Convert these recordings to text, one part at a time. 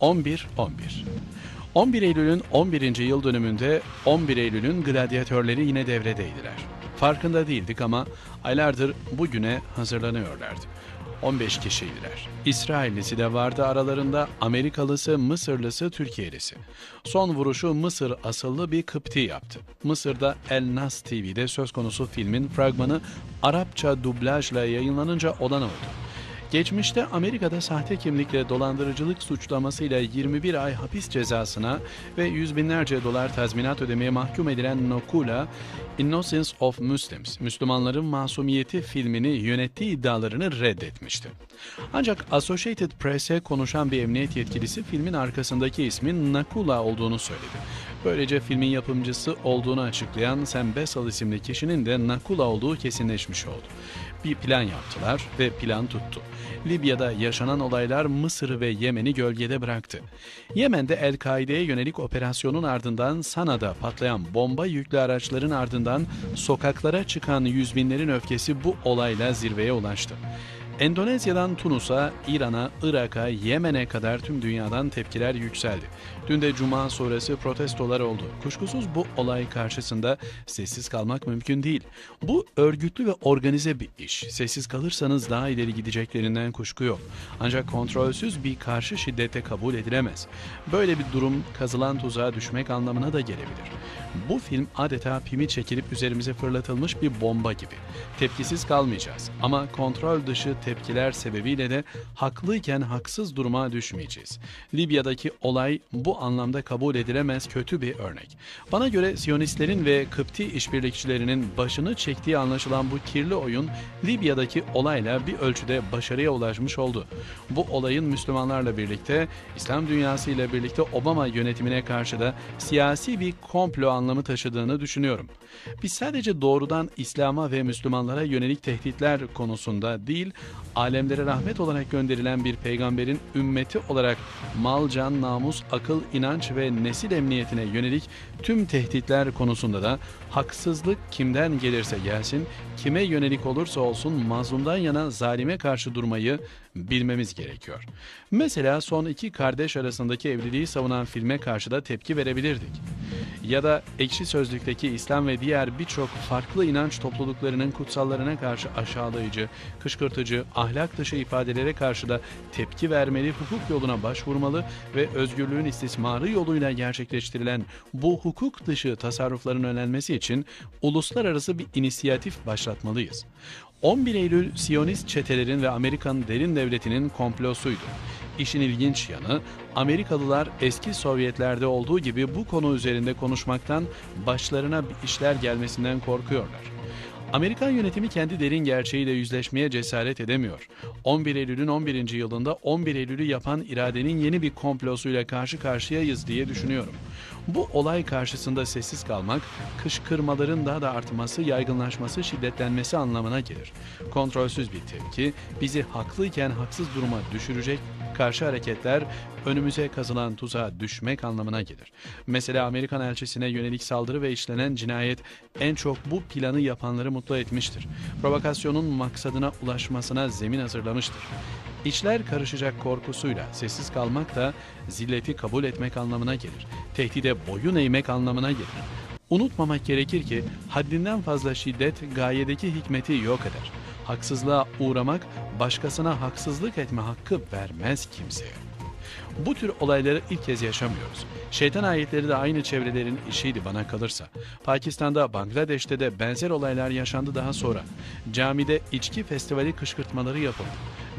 11 11. 11 Eylül'ün 11. yıl dönümünde 11 Eylül'ün gladyatörleri yine devredeydiler. Farkında değildik ama aylardır bugüne hazırlanıyorlardı. 15 kişiydiler. İsraillisi de vardı aralarında Amerikalısı, Mısırlısı, Türkiye'lisi. Son vuruşu Mısır asıllı bir Kıpti yaptı. Mısır'da El Nas TV'de söz konusu filmin fragmanı Arapça dublajla yayınlanınca olan oldu. Geçmişte Amerika'da sahte kimlikle dolandırıcılık suçlamasıyla 21 ay hapis cezasına ve yüz binlerce dolar tazminat ödemeye mahkum edilen Nokula, Innocence of Muslims, Müslümanların Masumiyeti filmini yönettiği iddialarını reddetmişti. Ancak Associated Press'e konuşan bir emniyet yetkilisi filmin arkasındaki ismin Nakula olduğunu söyledi. Böylece filmin yapımcısı olduğunu açıklayan Sam Bessel isimli kişinin de Nakula olduğu kesinleşmiş oldu. Bir plan yaptılar ve plan tuttu. Libya'da yaşanan olaylar Mısır'ı ve Yemen'i gölgede bıraktı. Yemen'de El-Kaide'ye yönelik operasyonun ardından Sana'da patlayan bomba yüklü araçların ardından sokaklara çıkan yüz binlerin öfkesi bu olayla zirveye ulaştı. Endonezya'dan Tunus'a, İran'a, Irak'a, Yemen'e kadar tüm dünyadan tepkiler yükseldi. Dün de cuma sonrası protestolar oldu. Kuşkusuz bu olay karşısında sessiz kalmak mümkün değil. Bu örgütlü ve organize bir iş. Sessiz kalırsanız daha ileri gideceklerinden kuşku yok. Ancak kontrolsüz bir karşı şiddete kabul edilemez. Böyle bir durum kazılan tuzağa düşmek anlamına da gelebilir. Bu film adeta pimi çekilip üzerimize fırlatılmış bir bomba gibi. Tepkisiz kalmayacağız ama kontrol dışı tepkiler sebebiyle de haklıyken haksız duruma düşmeyeceğiz. Libya'daki olay bu anlamda kabul edilemez kötü bir örnek. Bana göre Siyonistlerin ve Kıpti işbirlikçilerinin başını çektiği anlaşılan bu kirli oyun Libya'daki olayla bir ölçüde başarıya ulaşmış oldu. Bu olayın Müslümanlarla birlikte İslam dünyası ile birlikte Obama yönetimine karşı da siyasi bir komplo anlamı taşıdığını düşünüyorum. Biz sadece doğrudan İslam'a ve Müslümanlara yönelik tehditler konusunda değil, alemlere rahmet olarak gönderilen bir peygamberin ümmeti olarak mal, can, namus, akıl, inanç ve nesil emniyetine yönelik tüm tehditler konusunda da haksızlık kimden gelirse gelsin, kime yönelik olursa olsun mazlumdan yana zalime karşı durmayı bilmemiz gerekiyor. Mesela son iki kardeş arasındaki evliliği savunan filme karşı da tepki verebilirdik. Ya da ekşi sözlükteki İslam ve diğer birçok farklı inanç topluluklarının kutsallarına karşı aşağılayıcı, kışkırtıcı, ahlak dışı ifadelere karşı da tepki vermeli, hukuk yoluna başvurmalı ve özgürlüğün istismarı yoluyla gerçekleştirilen bu hukuk dışı tasarrufların önlenmesi için uluslararası bir inisiyatif başlatmalıyız. 11 Eylül Siyonist çetelerin ve Amerikan derin devletinin komplosuydu. İşin ilginç yanı Amerikalılar eski Sovyetlerde olduğu gibi bu konu üzerinde konuşmaktan başlarına işler gelmesinden korkuyorlar. Amerikan yönetimi kendi derin gerçeğiyle yüzleşmeye cesaret edemiyor. 11 Eylül'ün 11. yılında 11 Eylül'ü yapan iradenin yeni bir komplosuyla karşı karşıyayız diye düşünüyorum. Bu olay karşısında sessiz kalmak, kışkırmaların daha da artması, yaygınlaşması, şiddetlenmesi anlamına gelir. Kontrolsüz bir tepki bizi haklıyken haksız duruma düşürecek karşı hareketler önümüze kazılan tuzağa düşmek anlamına gelir. Mesela Amerikan elçisine yönelik saldırı ve işlenen cinayet en çok bu planı yapanları mutlu etmiştir. Provokasyonun maksadına ulaşmasına zemin hazırlamıştır. İşler karışacak korkusuyla sessiz kalmak da zilleti kabul etmek anlamına gelir. Tehdide boyun eğmek anlamına gelir. Unutmamak gerekir ki haddinden fazla şiddet gayedeki hikmeti yok eder. Haksızlığa uğramak başkasına haksızlık etme hakkı vermez kimseye. Bu tür olayları ilk kez yaşamıyoruz. Şeytan ayetleri de aynı çevrelerin işiydi bana kalırsa. Pakistan'da, Bangladeş'te de benzer olaylar yaşandı daha sonra. Camide içki festivali kışkırtmaları yapıldı.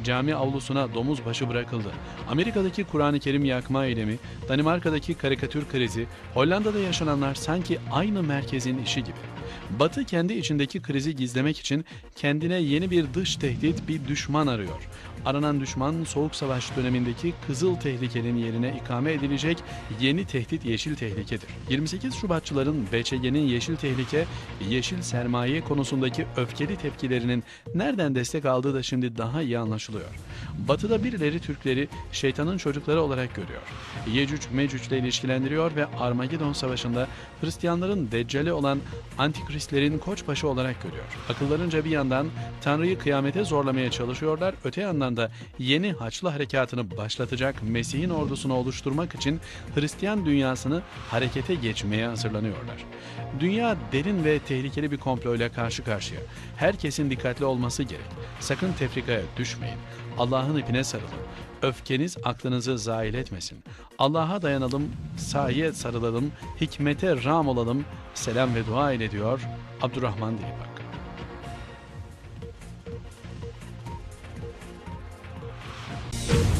Cami avlusuna domuz başı bırakıldı. Amerika'daki Kur'an-ı Kerim yakma eylemi, Danimarka'daki karikatür krizi, Hollanda'da yaşananlar sanki aynı merkezin işi gibi. Batı kendi içindeki krizi gizlemek için kendine yeni bir dış tehdit, bir düşman arıyor. Aranan düşman Soğuk Savaş dönemindeki Kızıl Tehlike'nin yerine ikame edilecek yeni tehdit Yeşil Tehlike'dir. 28 Şubatçıların BÇG'nin Yeşil Tehlike, Yeşil Sermaye konusundaki öfkeli tepkilerinin nereden destek aldığı da şimdi daha iyi anlaşılıyor. Anlaşılıyor. Batıda birileri Türkleri şeytanın çocukları olarak görüyor. Yecüc Mecüc ile ilişkilendiriyor ve Armagedon Savaşı'nda Hristiyanların deccali olan Antikristlerin koçbaşı olarak görüyor. Akıllarınca bir yandan Tanrı'yı kıyamete zorlamaya çalışıyorlar, öte yandan da yeni Haçlı harekatını başlatacak Mesih'in ordusunu oluşturmak için Hristiyan dünyasını harekete geçmeye hazırlanıyorlar. Dünya derin ve tehlikeli bir komployla karşı karşıya. Herkesin dikkatli olması gerek. Sakın tefrikaya düşmeyin etmeyin. Allah'ın ipine sarılın. Öfkeniz aklınızı zail etmesin. Allah'a dayanalım, sahiye sarılalım, hikmete ram olalım, selam ve dua ile diyor Abdurrahman Dilibak. Thank